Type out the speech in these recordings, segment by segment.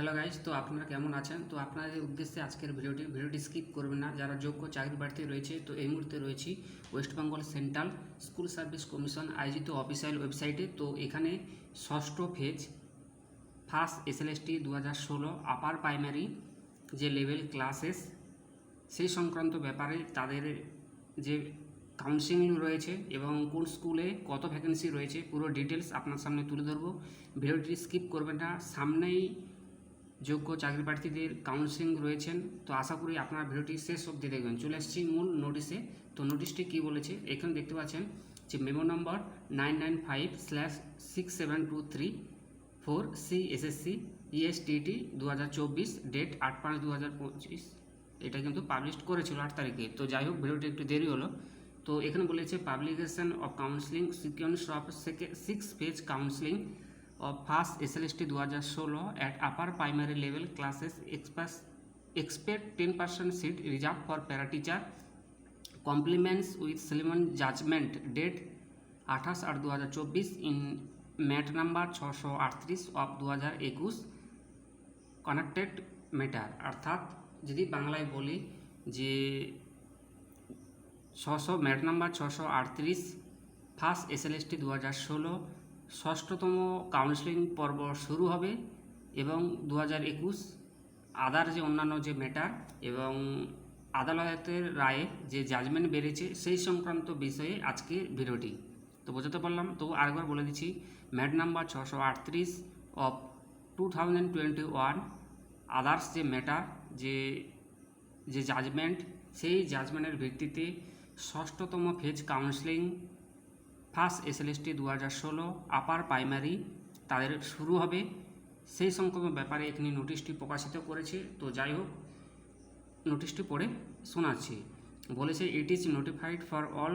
Hello guys তো আপনারা কেমন আছেন? তো আপনাদের উদ্দেশ্যে আজকের ভিডিওটি ভিডিওটি স্কিপ করবেন না। যারা যোগ্য চাকরি প্রার্থী রয়েছে, তো এই মুহূর্তে রয়েছি West Bengal Central School Service Commission আয়োজিত অফিসিয়াল ওয়েবসাইটে তো এখানে ষষ্ঠ ফেজ ফার্স্ট এসএলএসটি দু হাজার ষোলো আপার প্রাইমারি যে লেভেল ক্লাসেস সেই সংক্রান্ত ব্যাপারে তাদের যে কাউন্সিলিং রয়েছে এবং কোন স্কুলে কত ভ্যাকেন্সি রয়েছে, পুরো ডিটেলস আপনার সামনে তুলে ধরবো। ভিডিওটি স্কিপ করবেন না। সামনেই যোগ্য চাকরি প্রার্থীদের কাউন্সিলিং রয়েছেন। তো আশা করি আপনার ভিডিওটি শেষ অবধি দেখবেন। চলে আসছি মূল নোটিশে তো নোটিশটি কী বলেছে? এখানে দেখতে পাচ্ছেন যে memo number nine nine five slash six seven two three four C SSC ESTT দু হাজার চব্বিশ ডেট আট পাঁচ দু হাজার পঁচিশ। এটা কিন্তু পাবলিশ করেছিল আট তারিখে। তো যাই হোক, ভিডিওটি একটু দেরি হলো। তো এখানে বলেছে publication of counselling sequence of six page counselling of first SLST 2016 at upper primary level classes express, expect 10% seat reserved for para teacher compliments with Suleiman judgment date আঠাশ আট দু হাজার চব্বিশ ইন ম্যাট নাম্বার ছশো আটত্রিশ of দু হাজার একুশ কানেক্টেড ম্যাটার অর্থাৎ যদি বাংলায় বলি যে ছশো ম্যাট নাম্বার ছশো আটত্রিশ ফার্স্ট এসএলএসটি দু হাজার ষোলো ষষ্ঠতম কাউন্সিলিং পর্ব শুরু হবে এবং দু হাজার একুশ আদার যে অন্যান্য যে ম্যাটার এবং আদালতের রায়ে যে জাজমেন্ট বেড়েছে সেই সংক্রান্ত বিষয়ে আজকে ভিডিওটি। তো বোঝাতে পারলাম, তো আরেকবার বলে দিচ্ছি ম্যাট নাম্বার ছশো আটত্রিশ of two thousand twenty one others যে ম্যাটার যে যে জাজমেন্ট সেই জাজমেন্টের ভিত্তিতে ষষ্ঠতম ফেজ কাউন্সিলিং ফার্স্ট এসএলএসটি দু হাজার ষোলো আপার প্রাইমারি তাদের শুরু হবে। সেই সংক্রান্ত ব্যাপারে এখানে নোটিশটি প্রকাশিত করেছে। তো যাই হোক, নোটিশটি পড়ে শোনাচ্ছি। বলেছে it is notified for all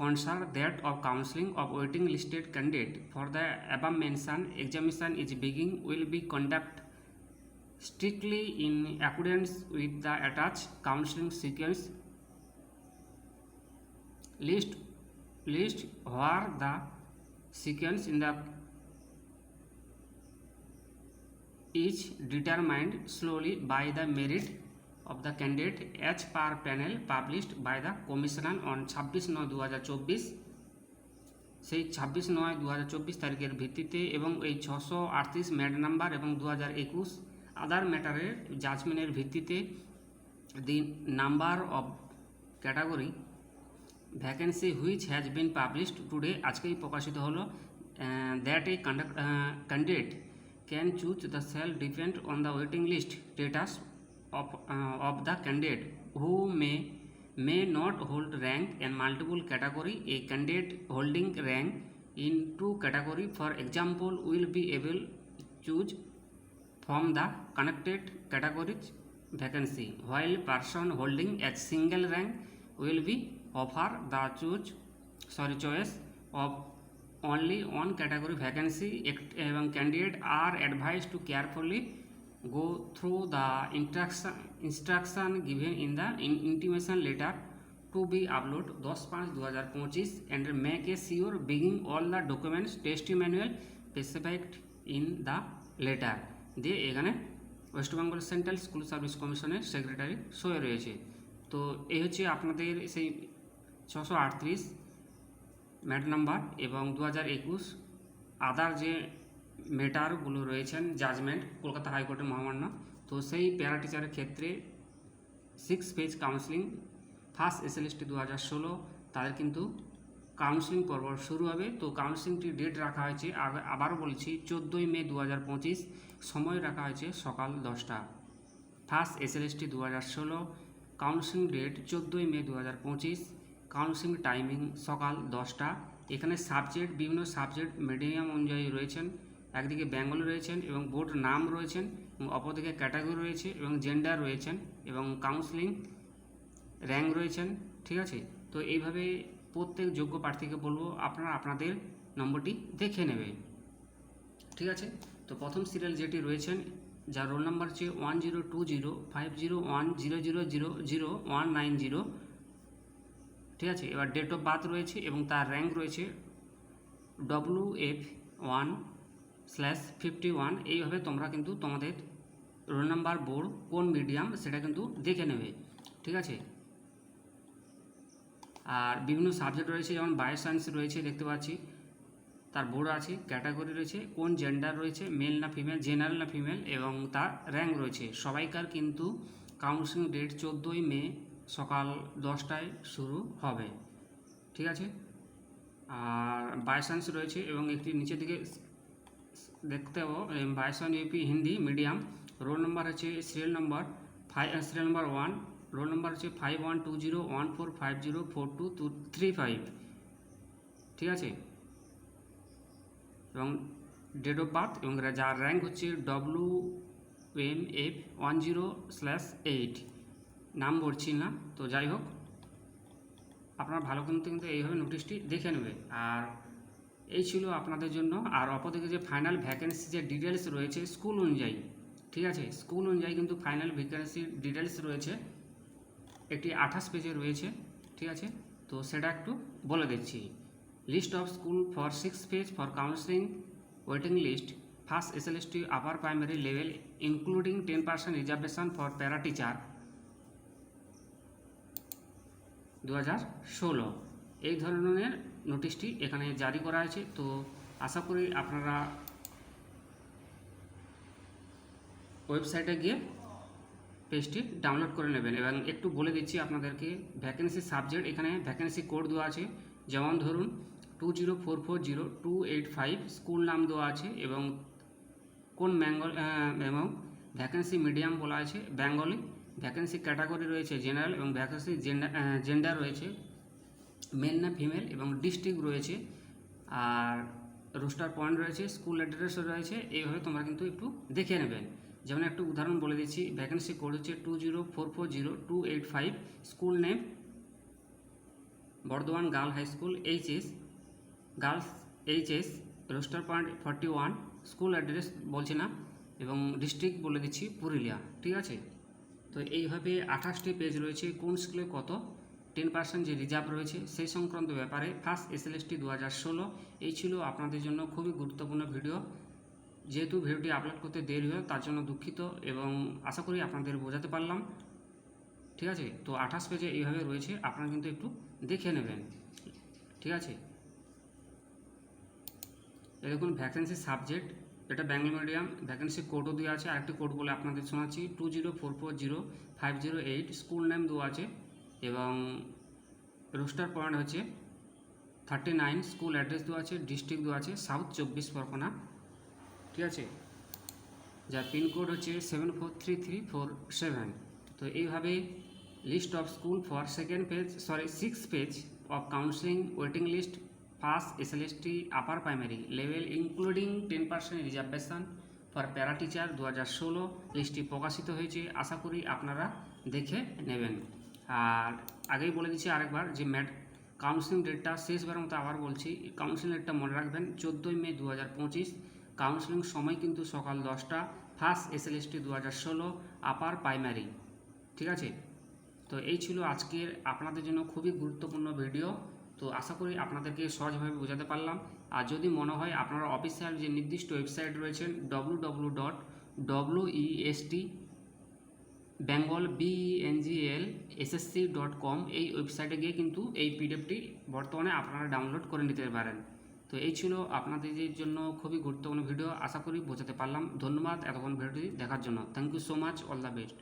concern that of counselling of waiting listed candidate for the above mention examination is বিগিং will be conduct strictly in accordance with the attached counseling sequence list list where the sequence in the is determined slowly by the merit of the candidate as per panel published by the commissioner on 26 নয় দু হাজার চব্বিশ সেই ছাব্বিশ নয় দু তারিখের ভিত্তিতে এবং এই ছশো আটত্রিশ ম্যাট নাম্বার এবং দু হাজার একুশ আদার ম্যাটারের জাজমেন্টের ভিত্তিতে the number of category vacancy which has been published today আজকেই প্রকাশিত হলো that a candidate can choose the cell depend on the waiting list status of of the candidate who may may not hold rank in multiple category a candidate holding rank in two category for example will be able choose from the connected categories vacancy while person holding a single rank will be offer the choose sorry choice of only one category vacancy এবং candidate are advise to carefully go through the instruction instruction given in the intimation letter to be upload দশ পাঁচ দু হাজার পঁচিশ and make a sure bring all the documents testy manual specified in the letter দিয়ে এখানে West Bengal Central School Service কমিশনের secretary সয়ে রয়েছে। তো এই হচ্ছে আপনাদের সেই ছশো আটত্রিশ ম্যাট নাম্বার এবং দু হাজার একুশ আদার যে মেটারগুলো রয়েছেন জাজমেন্ট কলকাতা হাইকোর্টের মহামান্য, তো সেই প্যারা টিচারের ক্ষেত্রে six page counselling first SLST দু হাজার ষোলো, তাদের কিন্তু কাউন্সিলিং পর্ব শুরু হবে। তো কাউন্সিলিংটি ডেট রাখা হয়েছে আবারও বলছি, চোদ্দোই মে দু হাজার পঁচিশ, সময় রাখা হয়েছে সকাল দশটা। ফার্স্ট এসএলএসটি দু হাজার ষোলো কাউন্সিলিং ডেট চোদ্দোই মে দু হাজার পঁচিশ কাউন্সিলিং টাইমিং সকাল দশটা। এখানে সাবজেক্ট, বিভিন্ন সাবজেক্ট মিডিয়াম অনুযায়ী রয়েছেন। একদিকে বেঙ্গলি রয়েছেন এবং বোর্ড নাম রয়েছেন এবং অপরদিকে ক্যাটাগরি রয়েছে এবং জেন্ডার রয়েছেন এবং কাউন্সিলিং র্যাঙ্ক রয়েছেন, ঠিক আছে? তো এইভাবে প্রত্যেক যোগ্য প্রার্থীকে বলব, আপনারা আপনাদের নম্বরটি দেখে নেবে, ঠিক আছে? তো প্রথম সিরিয়াল যেটি রয়েছেন, যার রোল নাম্বার হচ্ছে one zero two zero, five zero one zero zero zero zero one nine zero. ঠিক আছে? এবার ডেট অফ বার্থ রয়েছে এবং তার র্যাঙ্ক রয়েছে W F one slash fifty one এইভাবে তোমরা কিন্তু তোমাদের রোল নাম্বার বোর্ড কোন মিডিয়াম সেটা কিন্তু দেখে নেবে। ঠিক আছে? আর বিভিন্ন সাবজেক্ট রয়েছে, যেমন বায়ো সায়েন্স রয়েছে, দেখতে পাচ্ছি। তার বোর্ড আছে ক্যাটাগরি রয়েছে, কোন জেন্ডার রয়েছে মেল না ফিমেল জেনারেল না ফিমেল এবং তার র্যাঙ্ক রয়েছে। সবাইকার কিন্তু কাউন্সিলিং ডেট চোদ্দোই মে সকাল দশটায় শুরু হবে। ঠিক আছে? আর বায়ো সায়েন্স রয়েছে এবং একটি নিচের দিকে দেখতে পাবো। Bio science UP Hindi medium roll number হচ্ছে serial number five serial number one roll number হচ্ছে five one two zero one four five zero four two two three five ঠিক আছে? এবং ডেট অফ বার্থ এবং যার rank হচ্ছে W M F one zero slash eight নাম বলছি না তো যাই হোক। আপনারা ভালো কিন্তু কিন্তু এইভাবে নোটিশটি দেখে নেবে আর এই ছিল আপনাদের জন্য। আর অপরদিকে যে ফাইনাল ভ্যাকেন্সি যে ডিটেলস রয়েছে স্কুল অনুযায়ী, ঠিক আছে? স্কুল অনুযায়ী কিন্তু ফাইনাল ভ্যাকেন্সির ডিটেলস রয়েছে। একটি আঠাশ পেজে রয়েছে, ঠিক আছে? তো সেটা একটু বলে দিচ্ছি। List of school for six page for counselling waiting list first S L S T upper primary level including ten percent reservation for para teacher দু হাজার ষোলো। এই ধরনের নোটিশটি এখানে জারি করা হয়েছে, তো আশা করি আপনারা ওয়েবসাইটে গিয়ে পেজটি ডাউনলোড করে নেবেন। এবং একটু বলে দিচ্ছি আপনাদেরকে ভ্যাকেন্সি সাবজেক্ট এখানে ভ্যাকেন্সি কোড দেওয়া আছে। যেমন ধরুন two zero four four zero two eight five school নাম দেওয়া আছে এবং কোন বেঙ্গল এবং ভ্যাকেন্সি মিডিয়াম বলা আছে বেঙ্গলি ভ্যাকেন্সি ক্যাটাগরি রয়েছে জেনারেল এবং ভ্যাকেন্সি জেন্ডার রয়েছে মেল না ফিমেল এবং ডিস্ট্রিক্ট রয়েছে, আর রোস্টার পয়েন্ট রয়েছে স্কুল অ্যাড্রেস রয়েছে, এইভাবে তোমরা কিন্তু একটু দেখে নেবেন যেমন একটু উদাহরণ বলে দিচ্ছি ভ্যাকেন্সি কোড হচ্ছে two zero four four zero two eight five school name Bardhaman girl high school HS girls HS roster point forty one school address বলছি না, এবং ডিস্ট্রিক্ট বলে দিচ্ছি পুরুলিয়া, ঠিক আছে? তো এইভাবে আঠাশটি পেজ রয়েছে। কোন স্কুলে কত? টেন পার্সেন্ট যে রিজার্ভ রয়েছে, সেই সংক্রান্ত ব্যাপারে ফার্স্ট এস এল এসটি দু হাজার ষোলো, এই ছিল আপনাদের জন্য খুবই গুরুত্বপূর্ণ ভিডিও যেহেতু ভিডিওটি আপলোড করতে দেরি হয়, তার জন্য দুঃখিত এবং আশা করি আপনাদের বোঝাতে পারলাম। ঠিক আছে? তো আঠাশ পেজে এইভাবে রয়েছে, আপনারা কিন্তু একটু দেখে নেবেন। ঠিক আছে? এরকম ভ্যাকেন্সি সাবজেক্ট এটা ব্যাঙ্গল মিডিয়াম ভ্যাকেন্সি কোডও দেওয়া আছে, আরেকটি কোড বলে আপনাদের শোনাচ্ছি two zero four four zero five zero eight school name দেওয়া আছে, এবং রোস্টার পয়েন্ট হচ্ছে থার্টি নাইন স্কুল অ্যাড্রেস দেওয়া আছে ডিস্ট্রিক্ট দেওয়া আছে সাউথ চব্বিশ পরগনা, ঠিক আছে? যার পিনকোড হচ্ছে seven four three three four seven তো এইভাবে list of school for second page sorry six page of counselling waiting list S T upper primary level including ten percent reservation for para teacher দু হাজার ষোলো লিস্টটি প্রকাশিত হয়েছে। আশা করি আপনারা দেখে নেবেন। আর আগেই বলে দিচ্ছি আরেকবার যে ম্যাট কাউন্সিলিং ডেটটা শেষবার মতো আবার বলছি কাউন্সিলিং ডেটটা মনে রাখবেন, চোদ্দোই মে দু হাজার পঁচিশ। কাউন্সিলিং সময় কিন্তু সকাল দশটা first S L S T দু হাজার ষোলো আপার প্রাইমারি ঠিক আছে? তো এই ছিল আজকের আপনাদের জন্য খুবই গুরুত্বপূর্ণ ভিডিও তো আশা করি আপনাদেরকে সহজভাবে বোঝাতে পারলাম। আর যদি মনে হয় আপনারা অফিসিয়াল যে নির্দিষ্ট ওয়েবসাইট রয়েছেন W W dot W EST Bengal BNGL SSC dot com এই ওয়েবসাইটে গিয়ে কিন্তু এই পিডিএফটি বর্তমানে আপনারা ডাউনলোড করে নিতে পারেন। তো এই ছিল আপনাদের জন্য খুবই গুরুত্বপূর্ণ ভিডিও আশা করি বোঝাতে পারলাম। ধন্যবাদ। এতক্ষণ ভিডিওটি দেখার জন্য। Thank you so much all the best